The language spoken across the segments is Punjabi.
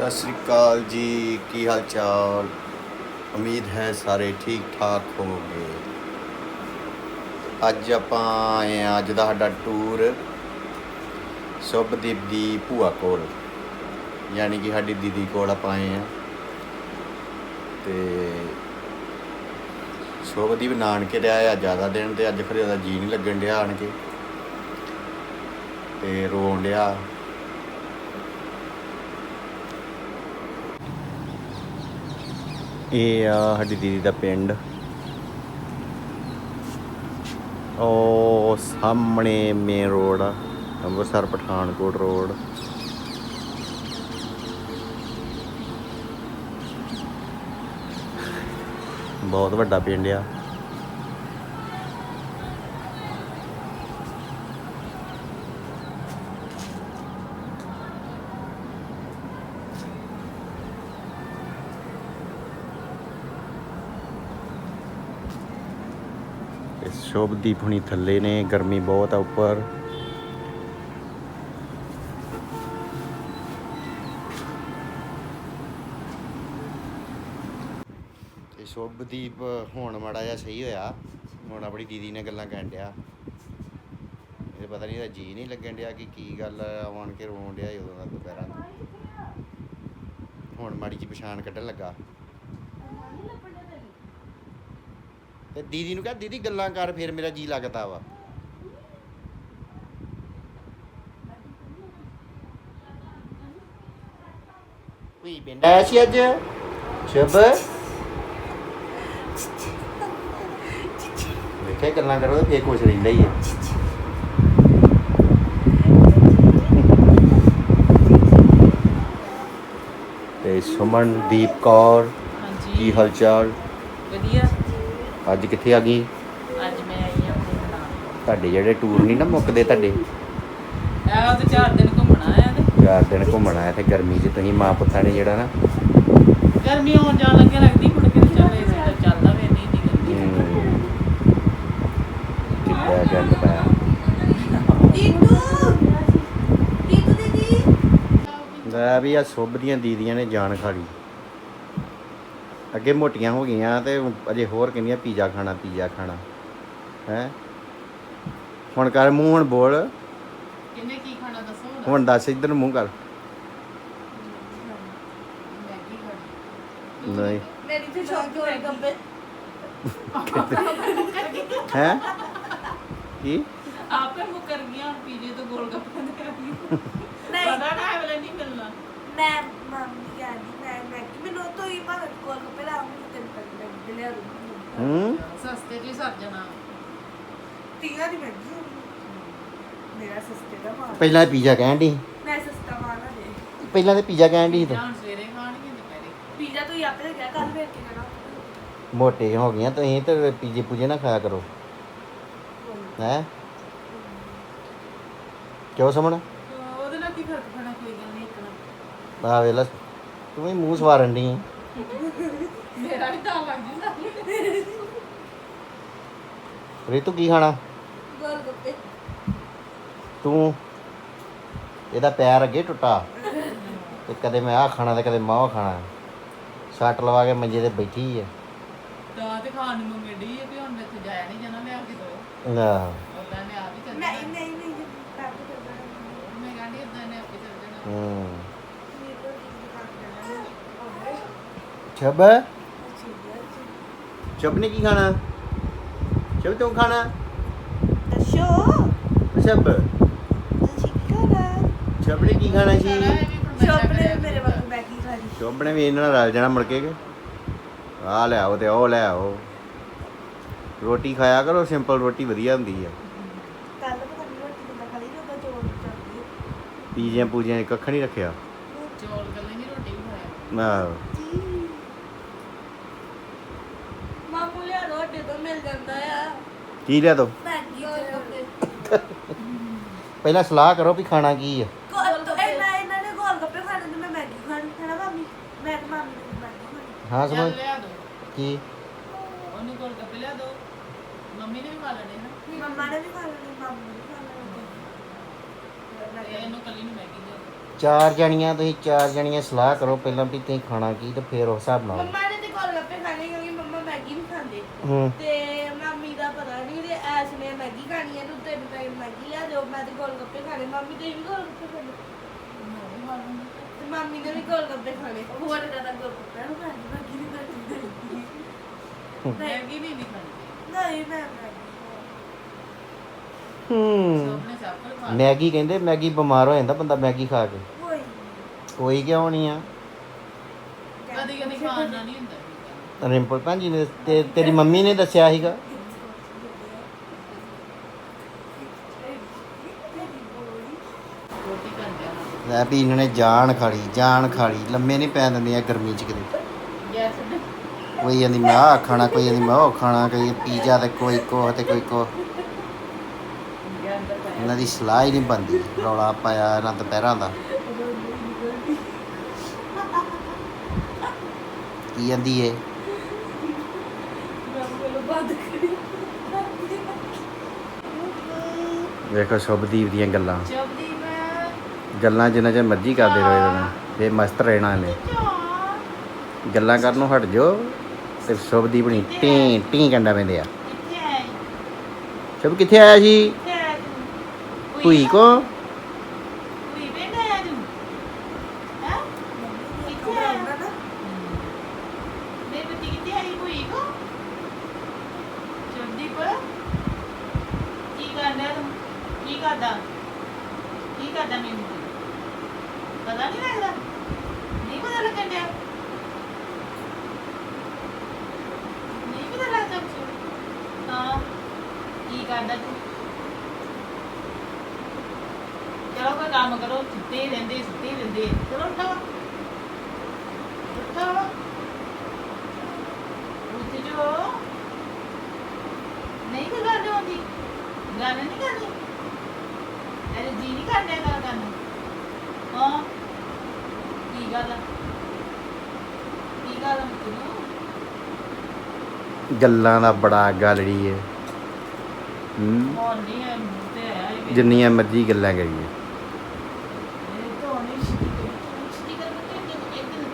ਸਤਿ ਸ੍ਰੀ ਅਕਾਲ ਜੀ, ਕੀ ਹਾਲ ਚਾਲ? ਉਮੀਦ ਹੈ ਸਾਰੇ ਠੀਕ ਠਾਕ ਹੋਵੋਗੇ। ਅੱਜ ਆਪਾਂ ਆਏ ਆ ਅੱਜ ਦਾ ਸਾਡਾ ਟੂਰ ਸੁਭਦੀਪ ਦੀ ਭੂਆ ਕੋਲ। ਯਾਨੀ ਕਿ ਸਾਡੀ ਦੀਦੀ ਕੋਲ ਆਪਾਂ ਆਏ ਆ ਤੇ ਸੁਭਦੀਪ ਨਾਨਕੇ ਰਿਹਾ ਆ ਜ਼ਿਆਦਾ ਦਿਨ ਤੇ, ਅੱਜ ਫਿਰ ਉਹਦਾ ਜੀ ਨਹੀਂ ਲੱਗਣ ਡਿਆ ਆਣ ਕੇ। ਤੇ ਰੋਣ ਡਿਆ। ਇਹ ਆ ਸਾਡੀ ਦੀਦੀ ਦਾ ਪਿੰਡ। ਉਹ ਸਾਹਮਣੇ ਮੇਨ ਰੋਡ ਆ, ਅੰਮ੍ਰਿਤਸਰ ਪਠਾਨਕੋਟ ਰੋਡ ਬਹੁਤ ਵੱਡਾ ਪਿੰਡ ਆ। ਤੇ ਸ਼ੋਭਦੀਪ ਹੁਣੀ ਥੱਲੇ ਨੇ, ਗਰਮੀ ਬਹੁਤ ਆ ਉੱਪਰ। ਤੇ ਸ਼ੋਭਦੀਪ ਹੁਣ ਮਾੜਾ ਜਿਹਾ ਸਹੀ ਹੋਇਆ। ਹੁਣ ਆਪਣੀ ਦੀਦੀ ਨੇ ਗੱਲਾਂ ਕਹਿਣ ਡਿਆ। ਇਹ ਪਤਾ ਨਹੀਂ, ਇਹਦਾ ਜੀ ਨਹੀਂ ਲੱਗਣ ਡਿਆ ਕਿ ਕੀ ਗੱਲ ਆਉਣ ਕੇ ਰੋਣ ਡਿਆ ਉਦੋਂ ਦਾ ਦੁਪਹਿਰਾਂ ਦਾ। ਹੁਣ ਮਾੜੀ ਜੀ ਪਛਾਣ ਕੱਢਣ ਲੱਗਾ। ਤੇ ਦੀਦੀ ਨੂੰ ਕਹ ਦੀਦੀ ਗੱਲਾਂ ਕਰ ਫਿਰ ਮੇਰਾ ਜੀ ਲੱਗਦਾ ਵਾ। ਵੀ ਬਿੰਦਾ ਸੀ ਅੱਜ? ਸ਼ਬ ਵੇਖੇ ਗੱਲਾਂ ਕਰੋ ਤੇ ਫੇਰ ਕੁਛ ਰਹਿੰਦਾ ਹੀ ਹੈ ਤੇ ਸੁਮਨਦੀਪ ਕੌਰ ਹਾਂਜੀ। ਕੀ ਹਾਲ ਚਾਲ? ਵਧੀਆ। ਅੱਜ ਕਿੱਥੇ ਆ ਗਈ? ਅੱਜ ਮੈਂ ਆਈ ਹਾਂ ਆਪਣੇ ਨਾਲ ਤੁਹਾਡੇ ਜਿਹੜੇ ਟੂਰ ਨਹੀਂ ਨਾ ਮੁੱਕਦੇ ਤੁਹਾਡੇ? ਆ ਤੇ ਚਾਰ ਦਿਨ ਘੁੰਮਣਾ ਆ ਤੇ ਚਾਰ ਦਿਨ ਘੁੰਮਣ ਆਇਆ ਤੇ ਗਰਮੀ 'ਚ ਤੁਸੀਂ ਮਾਂ ਪੁੱਤਾਂ ਨੇ ਜਿਹੜਾ ਨਾ। ਗਰਮੀ ਹੋਣ ਜਾਣ ਲੱਗੇ ਲੱਗਦੀ ਮੁੜ ਕੇ ਚੱਲੇ ਚੱਲਦਾ ਵੇ ਨਹੀਂ ਦੀ ਗਰਮੀ ਕਿੱਦਾਂ ਗੰਦ ਪਾਇਆ। ਲੈ ਵੀ ਆ ਸੁੱਭ ਦੀਆਂ ਦੀਦੀਆਂ ਨੇ ਜਾਨ ਖਾ ਲਈ। ਅੱਗੇ ਮੋਟੀਆਂ ਹੋ ਗਈਆਂ ਤੇ ਅਜੇ ਹੋਰ ਕਹਿੰਦੀਆਂ ਪੀਜ਼ਾ ਖਾਣਾ ਪੀਜ਼ਾ ਖਾਣਾ। ਹੈ? ਹੁਣ ਕਰ ਮੂੰਹ ਹੁਣ ਬੋਲ। ਕਿੰਨੇ ਕੀ ਖਾਣਾ ਦੱਸੋ ਹੁਣ? ਦੱਸ ਇੱਧਰ ਮੂੰਹ ਕਰ। ਨਹੀਂ। ਮੇਰੀ ਤੇ ਸ਼ੌਕ ਹੋਏ ਗੱਬੇ ਹੈ? ਕੀ? ਆਪੇ ਮੁਕਰ ਗਿਆ ਪੀਜੇ ਤੋਂ ਗੋਲ ਗੱਪੇ ਦੇ ਕਰੀ ਨਹੀਂ। ਪਤਾ ਨਾ ਐਵੇਂ ਨਹੀਂ ਮਿਲਣਾ। ਮੈਂ ਮੰਮੀ ਕਹਿੰਦੀ ਮੈਨੂੰ ਤੋਂ ਹੀ ਬਾਹਰ ਕੋਲ ਕੱਪੜੇ ਲਾ ਮੈਨੂੰ ਤੈਨੂੰ ਤੱਕ ਮੈਂ ਲਿਆ ਦੂੰ ਹੂੰ? ਸਸਤੇ ਜੀ ਸਰ ਜਣਾ। ਤੀਆ ਦੀ ਮੈਂ ਮੇਰਾ ਸਸਤੇ ਦਾ ਮਾਲ। ਪਹਿਲਾਂ ਪੀਜ਼ਾ ਕਹਿਣ ਦੀ ਮੈਂ ਸਸਤਾ ਮਾਲ ਨਾ ਦੇ ਪਹਿਲਾਂ ਤੇ ਪੀਜ਼ਾ ਕਹਿਣ ਦੀ ਜਾਂ ਸਵੇਰੇ ਖਾਣਗੇ ਦੁਪਹਿਰੇ। ਪੀਜ਼ਾ ਤੂੰ ਹੀ ਆਪੇ ਲੈ ਗਿਆ ਕੱਲ ਵੇਖ ਕੇ ਜਾਣਾ। ਮੋਟੇ ਹੋ ਗਈਆਂ ਤੁਸੀਂ ਤੇ ਪੀਜੇ ਪੂਜੇ ਨਾ ਖਾਇਆ ਕਰੋ। ਹੈ? ਕਿਉਂ ਸਮਣ ਉਹਦੇ ਨਾਲ ਕੀ ਫ਼ਰਕ ਪੈਣਾ ਕੋਈ ਗੱਲ ਨਹੀਂ ਇਤਨਾ ਆ ਵੇਲਾ ਤੂੰ ਵੀ ਮੂੰਹ ਸਵਾਰਨ ਦੀ ਮੇਰਾ ਵੀ ਤਾਂ ਲੱਗ ਜਾਂਦਾ। ਰੀਤੂ ਕੀ ਖਾਣਾ? ਗੋਲ ਗੱਪੇ ਤੂੰ? ਇਹਦਾ ਪੈਰ ਅੱਗੇ ਟੁੱਟਾ। ਤੇ ਕਦੇ ਮੈਂ ਆ ਖਾਣਾ ਤੇ ਕਦੇ ਮੈਂ ਉਹ ਖਾਣਾ। ਸੱਟ ਲਵਾ ਕੇ ਮੰਜੇ ਤੇ ਬੈਠੀ ਹੈ ਤਾਂ ਤੇ ਖਾਣ ਨੂੰ ਮੰਗੜੀ ਹੈ ਵੀ ਹੁਣ ਮੈਂ ਇੱਥੇ ਜਾਇਆ ਨਹੀਂ ਜਾਣਾ ਲਿਆ ਕੇ ਦੋ ਆਹ, ਉਹਦਾ ਨੇ ਆਪ ਹੀ ਚੱਲ ਨਹੀਂ ਨਹੀਂ ਨਹੀਂ ਮੈਂ ਕਹਿੰਦੀ ਇਦਾਂ ਨੇ ਆਪੇ ਚੱਲ ਜਾਣਾ। ਹੂੰ ਮੇਰੇ ਕੋਲ ਦੀ ਦੁਕਾਨ ਜਾਣਾ ਛਬ ਛਬ ਨੇ ਕੀ ਖਾਣਾ? ਛਬ ਤੂੰ ਖਾਣਾ? ਦੱਸੋ। ਛਬ ਤੁਸੀਂ ਕੀ ਖਾਣਾ? ਛਬ ਨੇ ਕੀ ਖਾਣਾ ਸੀ ਸ਼ੌਪ ਨੇ ਮੇਰੇ ਵਾਂਗ ਮੈਗੀ ਖਾਣੀ ਛਬ ਨੇ ਵੀ ਇਹਨਾਂ ਨਾਲ ਰਲ ਜਾਣਾ ਮੁੜ ਕੇ ਕਿ? ਆ ਲੈ ਆਓ ਤੇ ਉਹ ਲੈ ਆਓ। ਰੋਟੀ ਖਾਇਆ ਕਰੋ ਸਿੰਪਲ ਰੋਟੀ ਵਧੀਆ ਹੁੰਦੀ ਆ। ਕੱਲ ਪਤਾ ਨਹੀਂ ਰੋਟੀ ਕਿੱਦਾਂ ਪੂਜਿਆਂ 'ਚ ਕੱਖ ਨਹੀਂ ਰੱਖਿਆ। ਚੌਲ ਗੱਲੇ ਨਹੀਂ ਰੋਟੀ ਵੀ ਖਾਇਆ ਆਹੋ ਮਾਮੂ ਲਿਆ ਰੋਟੀ ਤੋਂ ਮਿਲ ਜਾਂਦਾ ਆ। ਕੀ ਲਿਆ ਦੋ ਪਹਿਲਾਂ ਸਲਾਹ ਕਰੋ ਵੀ ਖਾਣਾ ਕੀ ਆ। ਗੋਲ ਗੱਪੇ। ਇਹਨਾਂ ਇਹਨਾਂ ਨੇ ਗੋਲ ਗੱਪੇ ਖਾਣੇ ਤੇ ਮੈਂ ਮੈਗੀ ਖਾਣੀ ਹੈ ਨਾ ਮਾਮੀ ਮੈਂ ਤੇ ਮਾਮੀ ਨੇ ਮੈਗੀ ਖਾਣੀ। ਹਾਂ ਚੱਲ ਸਮਝ ਲਿਆ ਦੋ। ਕੀ? ਉਹਨੂੰ ਕੋਲ ਗੱਪੇ ਲਿਆ ਦੋ। ਮੰਮੀ ਨੇ ਵੀ ਖਾ ਲੈਣੇ ਨਾ। ਮੰਮਾ ਨੇ ਵੀ ਖਾ ਲੈਣੀ ਮਾਮੂ ਨੇ ਵੀ ਖਾ ਲੈਣੀ। ਤੇ ਇਹਨੂੰ ਕੱਲੀ ਨੂੰ ਮੈਗੀ ਦੇ। ਚਾਰ ਜਣੀਆਂ ਤੁਸੀਂ ਚਾਰ ਜਣੀਆਂ ਸਲਾਹ ਕਰੋ ਪਹਿਲਾਂ ਵੀ ਤੁਸੀਂ ਖਾਣਾ ਕੀ ਤੇ ਫਿਰ ਉਸ ਹਿਸਾਬ ਨਾਲ। ਮੰਮਾ ਨੇ ਤੇ ਗੋਲ ਗੱਪੇ ਖਾਣੇ ਕਿਉਂਕਿ ਮੰਮਾ ਮੈਗੀ ਨਹੀਂ ਖਾਂਦੇ ਹੂੰ। ਤੇ ਮਾਮੀ ਦਾ ਪਤਾ ਨਹੀਂ ਤੇ ਐਸ ਨੇ ਮੈਗੀ ਖਾਣੀ ਹੈ ਤੂੰ ਤਿੰਨ ਪੈਕਟ ਮੈਗੀ ਲਿਆ ਦਿਓ ਮੈਂ ਤੇ ਗੋਲ ਗੱਪੇ ਖਾਣੇ ਮਾਮੀ ਤੇ ਵੀ ਗੋਲ ਗੱਪੇ ਖਾਣੇ। ਤੇ ਮਾਮੀ ਨੇ ਵੀ ਗੋਲ ਗੱਪੇ ਖਾਣੇ। ਹੋਰ ਜ਼ਿਆਦਾ ਗੋਲ ਗੱਪੇ ਨੂੰ ਖਾਣੀ ਮੈਗੀ ਨਹੀਂ ਖਾਣੀ ਮੈਗੀ ਨਹੀਂ ਨਹੀਂ ਖਾਣੀ ਨਹੀਂ ਮੈਂ ਮੈਗੀ ਹੂੰ। ਸਭ ਨੇ ਸਭ ਕੁਝ ਖਾ ਮੈਗੀ ਕਹਿੰਦੇ ਮੈਗੀ ਬਿਮਾਰ ਹੋ ਜਾਂਦਾ ਬੰਦਾ ਮੈਗੀ ਖਾ ਕੇ। ਕੋਈ ਕੋਈ ਕਿਉਂ ਨਹੀਂ ਆ? ਕਦੀ ਕਦੀ ਖਾਣ ਨਹੀਂ ਹੁੰਦਾ। ਰਿੰਪਲ ਭੈਣ ਜੀ ਨੇ ਤੇ ਤੇਰੀ ਮੰਮੀ ਨੇ ਦੱਸਿਆ ਸੀਗਾ? ਲੈ ਵੀ ਇਹਨਾਂ ਨੇ ਜਾਨ ਖਾਲੀ ਜਾਨ ਖਾਲੀ। ਲੰਮੇ ਨਹੀਂ ਪੈਣ ਦਿੰਦੇ ਆ ਗਰਮੀ ਚ ਕਿਤੇ। ਕੋਈ ਕਹਿੰਦੀ ਮੈਂ ਆਹ ਖਾਣਾ ਕੋਈ ਕਹਿੰਦੀ ਮੈਂ ਉਹ ਖਾਣਾ ਕੋਈ ਪੀਜ਼ਾ ਤੇ ਕੋਈ ਕੋ ਤੇ ਕੋਈ ਕੋ ਇਹਨਾਂ ਦੀ ਸਲਾਹ ਹੀ ਨਹੀਂ ਬੰਦੀ ਰੌਲਾ ਪਾਇਆ ਇਹਨਾਂ ਦੁਪਹਿਰਾਂ ਦਾ। ਕੀ ਜਾਂਦੀ ਏ ਵੇਖੋ ਸ਼ੁਭਦੀਪ ਦੀਆਂ ਗੱਲਾਂ। ਗੱਲਾਂ ਜਿੰਨਾ ਚਿਰ ਮਰਜ਼ੀ ਕਰਦੇ ਰਹੋ ਇਹਨਾਂ ਫੇ ਮਸਤ ਰਹਿਣਾ ਇਹਨੇ। ਗੱਲਾਂ ਕਰਨ ਨੂੰ ਹਟ ਜਾਓ ਤੇ ਸ਼ੁਭਦੀਪ ਨਹੀਂ ਟੀ ਟੀ ਕੰਡਾ ਪੈਂਦੇ ਆ। ਸ਼ੁਭ ਕਿੱਥੇ ਆਇਆ ਜੀ ਤੂੰ? ਭੂਈ ਕੋ ਕੋਈ ਪਿੰਡ ਆਇਆ ਤੂੰ ਹੈ ਕਿੱਥੇ ਆਇਆ ਮੇਰੀ ਬੱਚੀ ਕਿੱਥੇ ਆਈ ਕੋਈ ਕੋ ਚੰਦੀਪ ਕੀ ਕਰਦਾ ਤੂੰ ਕੀ ਕਰਦਾ? ਕੀ ਕਰਦਾ ਮੈਨੂੰ? ਪਤਾ ਨਹੀਂ ਲੱਗਦਾ। ਨਹੀਂ ਪਤਾ ਲੱਗਣ ਡਿਆ। ਨਹੀਂ ਪਤਾ ਲੱਗਦਾ ਕੁਛ। ਹਾਂ, ਕੀ ਕਰਦਾ ਤੂੰ? ਚਲੋ ਕੋਈ ਕੰਮ ਕਰੋ, ਸੁੱਤੇ ਹੀ ਰਹਿੰਦੇ, ਸੁੱਤੇ ਹੀ ਰਹਿੰਦੇ। ਚਲੋ ਉੱਠੋ। ਉੱਠੋ। ਉੱਠ ਜੋ ਨਹੀਂ ਕੋਈ ਗੱਲ ਹੁੰਦੀ ਗੱਲ ਨਹੀਂ ਕਰਨੀ। ਗੱਲ ਕਰਨ ਨੂੰ। ਹਾਂ। ਕੀ ਗੱਲ ਆ? ਕੀ ਗੱਲ ਆ ਤੈਨੂੰ ਗੱਲਾਂ ਦਾ ਬੜਾ ਗਾਲੜੀ ਏ ਹੂੰ। ਹੋਰ ਨਹੀਂ ਹੈ ਮੂੰਹ ਤੇ ਆਇਆ ਇਹ ਵੀ। ਜਿੰਨੀਆਂ ਮਰਜ਼ੀ ਗੱਲਾਂ ਕਰੀਏ। ਇਹ ਤਾਂ ਨਹੀਂ ਸਟੀਕਰ ਸਟੀਕਰ ਬੱਤੇ ਇੱਕ ਦਿਨ?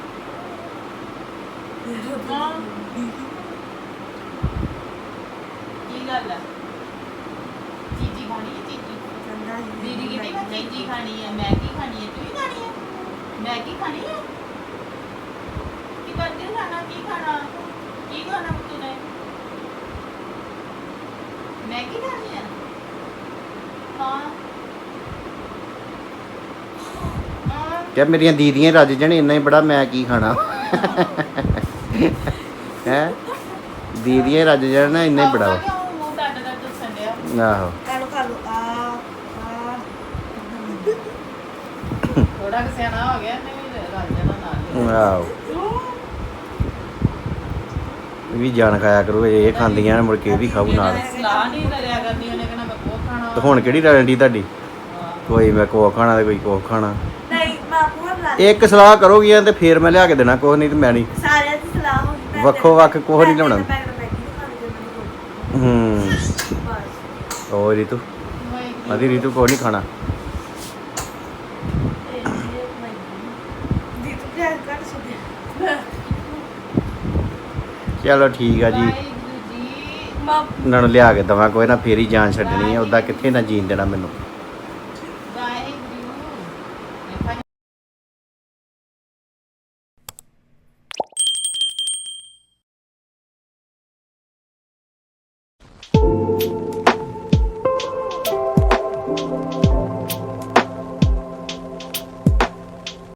ਹਾਂ ਕੀ ਗੱਲ ਆ ਚੀਜੀ ਖਾਣੀ ਹੈ ਚੀਜੀ ਦੀਦੀ ਕਹਿੰਦੀ ਮੈਂ ਚੀਜੀ ਖਾਣੀ ਹੈ ਮੈਗੀ ਖਾਣੀ ਹੈ ਤੂੰ ਵੀ ਖਾਣੀ ਹੈ ਮੈਗੀ ਖਾਣੀ ਹੈ ਕੀ ਕਰਦੇ ਖਾਣਾ ਕੀ ਖਾਣਾ? ਕੀ ਖਾਣਾ ਤੂੰ ਨੇ? ਮੈਗੀ ਖਾਣੀ ਹੈ। ਹਾਂ। ਕਿ ਮੇਰੀਆਂ ਦੀਦੀਆਂ ਰੱਜ ਜਣ ਇੰਨਾ ਹੀ ਬੜਾ ਮੈਂ ਕੀ ਖਾਣਾ? ਹੈ? ਦੀਦੀਆਂ ਰੱਜ ਜਣ ਇੰਨਾ ਹੀ ਬੜਾ ਆਹੋ ਕਾਲੋ ਕਾਲੋ ਆ ਆ ਥੋੜਾ ਕਿ ਸਿਆਣਾ ਹੋ ਗਿਆ ਨੇ ਵੀ ਰੱਜ ਜਾਣਾ ਨਾਲ ਆਹੋ। ਇਹ ਵੀ ਜਾਣ ਖਾਇਆ ਕਰੋ ਇਹ ਖਾਂਦੀਆਂ ਨੇ ਮੁੜ ਕੇ ਇਹ ਵੀ ਖਾਊ ਨਾਲ। ਸਲਾਹ ਨਹੀਂ ਕਰਿਆ ਕਰਨੀ ਉਹਨੇ ਕਹਿਣਾ ਮੈਂ ਕੋ ਖਾਣਾ। ਤੇ ਹੁਣ ਕਿਹੜੀ ਰੈਂਡੀ ਤੁਹਾਡੀ। ਕੋਈ ਮੈਂ ਕੋ ਖਾਣਾ ਤੇ ਕੋਈ ਕੋ ਖਾਣਾ। ਨਹੀਂ ਬਾਪੂ ਇੱਕ ਸਲਾਹ ਕਰੋਗੀਆਂ ਤੇ ਫੇਰ ਮੈਂ ਲਿਆ ਕੇ ਦੇਣਾ ਕੁਛ ਨਹੀਂ ਤੇ ਮੈਂ ਨਹੀਂ। ਸਾਰਿਆਂ ਦੀ ਸਲਾਹ ਹੋ ਗਈ ਵੱਖੋ ਵੱਖ ਕੁਛ ਨਹੀਂ ਲਿਆਉਣਾ। ਹੂੰ। ਬਸ। ਉਹ ਰੀਤੂ? ਅਦੀ ਰੀਤੂ ਕੋ ਨਹੀਂ ਖਾਣਾ ਦੀ ਤੂੰ ਪਿਆਰ ਕਰ ਛੱਡਿਆ ਚਲੋ ਠੀਕ ਆ ਜੀ। ਵਾਹਿਗੁਰੂ ਜੀ ਮਾਂ ਉਹਨਾਂ ਨੂੰ ਲਿਆ ਕੇ ਦਵਾਂ ਕੋਈ ਨਾ ਫੇਰ ਹੀ ਜਾਨ ਛੱਡਣੀ ਹੈ ਉਦਾਂ ਕਿੱਥੇ ਨਾ ਜੀਣ ਦੇਣਾ ਮੈਨੂੰ।